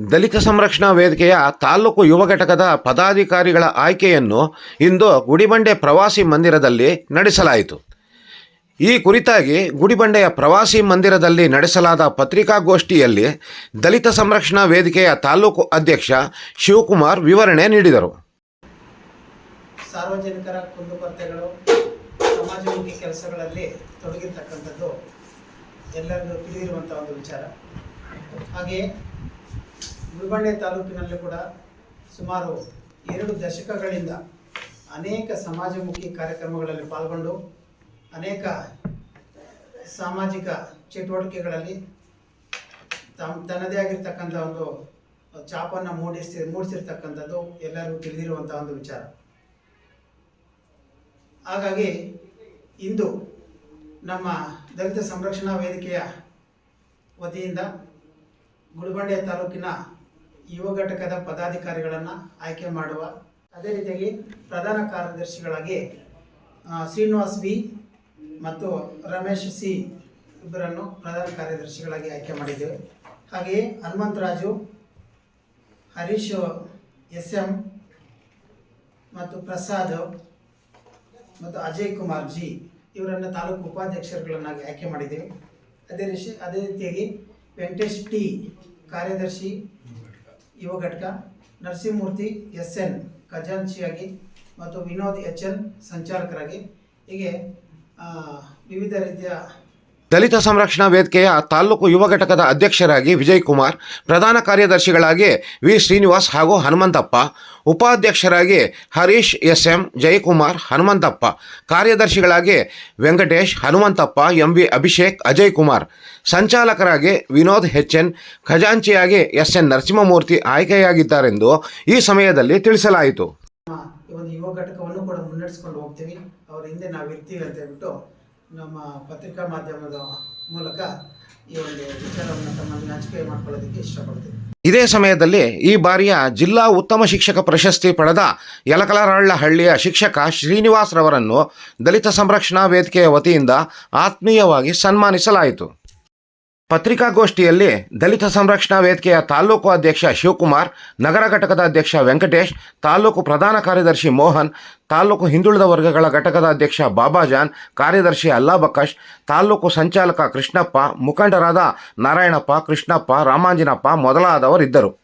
ದಲಿತ ಸಂರಕ್ಷಣಾ ವೇದಿಕೆಯ ತಾಲ್ಲೂಕು ಯುವ ಘಟಕದ ಪದಾಧಿಕಾರಿಗಳ ಆಯ್ಕೆಯನ್ನು ಇಂದು ಗುಡಿಬಂಡೆ ಪ್ರವಾಸಿ ಮಂದಿರದಲ್ಲಿ ನಡೆಸಲಾಯಿತು. ಈ ಕುರಿತಾಗಿ ಗುಡಿಬಂಡೆಯ ಪ್ರವಾಸಿ ಮಂದಿರದಲ್ಲಿ ನಡೆಸಲಾದ ಪತ್ರಿಕಾಗೋಷ್ಠಿಯಲ್ಲಿ ದಲಿತ ಸಂರಕ್ಷಣಾ ವೇದಿಕೆಯ ತಾಲ್ಲೂಕು ಅಧ್ಯಕ್ಷ ಶಿವಕುಮಾರ್ ವಿವರಣೆ ನೀಡಿದರು. ಸಾರ್ವಜನಿಕರ ಕುಂದುಕೊರತೆಗಳು ಸಮಾಜಮುಖಿ ಕೆಲಸಗಳಲ್ಲಿ ತೊಡಗಿರ್ತಕ್ಕಂಥದ್ದು ಎಲ್ಲರಿಗೂ ತಿಳಿದಿರುವಂಥ ಒಂದು ವಿಚಾರ. ಹಾಗೆಯೇ ಗುಲ್ಬಂಡೆ ತಾಲೂಕಿನಲ್ಲಿ ಕೂಡ ಸುಮಾರು ಎರಡು ದಶಕಗಳಿಂದ ಅನೇಕ ಸಮಾಜಮುಖಿ ಕಾರ್ಯಕ್ರಮಗಳಲ್ಲಿ ಪಾಲ್ಗೊಂಡು ಅನೇಕ ಸಾಮಾಜಿಕ ಚಟುವಟಿಕೆಗಳಲ್ಲಿ ತಮ್ಮ ತನ್ನದೇ ಆಗಿರ್ತಕ್ಕಂಥ ಒಂದು ಚಾಪನ್ನು ಮೂಡಿಸಿ ಮೂಡಿಸಿರ್ತಕ್ಕಂಥದ್ದು ಎಲ್ಲರಿಗೂ ತಿಳಿದಿರುವಂಥ ಒಂದು ವಿಚಾರ. ಹಾಗಾಗಿ ಇಂದು ನಮ್ಮ ದಲಿತ ಸಂರಕ್ಷಣಾ ವೇದಿಕೆಯ ವತಿಯಿಂದ ಗುಡಿಬಂಡೆ ತಾಲೂಕಿನ ಯುವ ಘಟಕದ ಪದಾಧಿಕಾರಿಗಳನ್ನು ಆಯ್ಕೆ ಮಾಡುವ ಅದೇ ರೀತಿಯಾಗಿ ಪ್ರಧಾನ ಕಾರ್ಯದರ್ಶಿಗಳಾಗಿ ಶ್ರೀನಿವಾಸ್ ಬಿ ಮತ್ತು ರಮೇಶ್ ಸಿ ಇಬ್ಬರನ್ನು ಪ್ರಧಾನ ಕಾರ್ಯದರ್ಶಿಗಳಾಗಿ ಆಯ್ಕೆ ಮಾಡಿದ್ದೇವೆ. ಹಾಗೆಯೇ ಹನುಮಂತರಾಜು ಹರೀಶ್ ಎಸ್ ಎಂ ಮತ್ತು ಪ್ರಸಾದ್ ಮತ್ತು ಅಜಯ್ ಕುಮಾರ್ ಜಿ ಇವರನ್ನು ತಾಲೂಕು ಉಪಾಧ್ಯಕ್ಷರುಗಳನ್ನಾಗಿ ಆಯ್ಕೆ ಮಾಡಿದ್ದೇವೆ. ಅದೇ ರೀತಿ ಅದೇ ರೀತಿಯಾಗಿ ವೆಂಕಟೇಶ್ ಟಿ ಕಾರ್ಯದರ್ಶಿ ಯುವ ಘಟಕ ನರಸಿಂಹಮೂರ್ತಿ ಎಸ್ ಎನ್ ಖಜಾಂಚಿಯಾಗಿ ಮತ್ತು ವಿನೋದ್ ಎಚ್ ಎನ್ ಸಂಚಾಲಕರಾಗಿ ಹೀಗೆ ವಿವಿಧ ರೀತಿಯ ದಲಿತ ಸಂರಕ್ಷಣಾ ವೇದಿಕೆಯ ತಾಲೂಕು ಯುವ ಘಟಕದ ಅಧ್ಯಕ್ಷರಾಗಿ ವಿಜಯ್ ಕುಮಾರ್ ಪ್ರಧಾನ ಕಾರ್ಯದರ್ಶಿಗಳಾಗಿ ವಿ. ಶ್ರೀನಿವಾಸ್ ಹಾಗೂ ಹನುಮಂತಪ್ಪ, ಉಪಾಧ್ಯಕ್ಷರಾಗಿ ಹರೀಶ್ ಎಸ್ ಎಂ ಜಯಕುಮಾರ್, ಹನುಮಂತಪ್ಪ, ಕಾರ್ಯದರ್ಶಿಗಳಾಗಿ ವೆಂಕಟೇಶ್, ಹನುಮಂತಪ್ಪ, ಎಂ. ವಿ. ಅಭಿಷೇಕ್ ಅಜಯ್ ಕುಮಾರ್ ಸಂಚಾಲಕರಾಗಿ ವಿನೋದ್ ಎಚ್ ಎನ್ ಖಜಾಂಚಿಯಾಗಿ ಎಸ್ ಎನ್ ನರಸಿಂಹಮೂರ್ತಿ ಆಯ್ಕೆಯಾಗಿದ್ದಾರೆಂದು ಈ ಸಮಯದಲ್ಲಿ ತಿಳಿಸಲಾಯಿತು. ಯುವ ಘಟಕವನ್ನು ಕೂಡ ಮುನ್ನಡೆಸ್ಕೊಂಡು ಹೋಗ್ತೀವಿ. ಅವರ ಹಿಂದೆ ನಾವು ಇರ್ತೀವಿ ಅಂತ ಹೇಳ್ಬಿಟ್ಟು ನಮ್ಮ ಪತ್ರಿಕಾ ಮಾಧ್ಯಮದ ಮೂಲಕ ಈ ಒಂದು ವಿಚಾರವನ್ನು ತಮ್ಮಲ್ಲಿ ಹಂಚಿಕೆ ಮಾಡ್ಕೊಳ್ಳೋದಕ್ಕೆ ಇಷ್ಟಪಡ್ತೀನಿ. ಇದೇ ಸಮಯದಲ್ಲಿ ಈ ಬಾರಿಯ ಜಿಲ್ಲಾ ಉತ್ತಮ ಶಿಕ್ಷಕ ಪ್ರಶಸ್ತಿ ಪಡೆದ ಯಲಕಲರಾಳ್ಳಹಳ್ಳಿಯ ಶಿಕ್ಷಕ ಶ್ರೀನಿವಾಸ್ ರವರನ್ನು ದಲಿತ ಸಂರಕ್ಷಣಾ ವೇದಿಕೆಯ ವತಿಯಿಂದ ಆತ್ಮೀಯವಾಗಿ ಸನ್ಮಾನಿಸಲಾಯಿತು. ಪತ್ರಿಕಾಗೋಷ್ಠಿಯಲ್ಲಿ ದಲಿತ ಸಂರಕ್ಷಣಾ ವೇದಿಕೆಯ ತಾಲೂಕು ಅಧ್ಯಕ್ಷ ಶಿವಕುಮಾರ್, ನಗರ ಘಟಕದ ಅಧ್ಯಕ್ಷ ವೆಂಕಟೇಶ್, ತಾಲೂಕು ಪ್ರಧಾನ ಕಾರ್ಯದರ್ಶಿ ಮೋಹನ್, ತಾಲೂಕು ಹಿಂದುಳಿದ ವರ್ಗಗಳ ಘಟಕದ ಅಧ್ಯಕ್ಷ ಬಾಬಾಜಾನ್, ಕಾರ್ಯದರ್ಶಿ ಅಲ್ಲಾ ಬಕಾಶ್ ತಾಲೂಕು ಸಂಚಾಲಕ ಕೃಷ್ಣಪ್ಪ, ಮುಖಂಡರಾದ ನಾರಾಯಣಪ್ಪ, ಕೃಷ್ಣಪ್ಪ, ರಾಮಾಂಜಿನಪ್ಪ ಮೊದಲಾದವರಿದ್ದರು.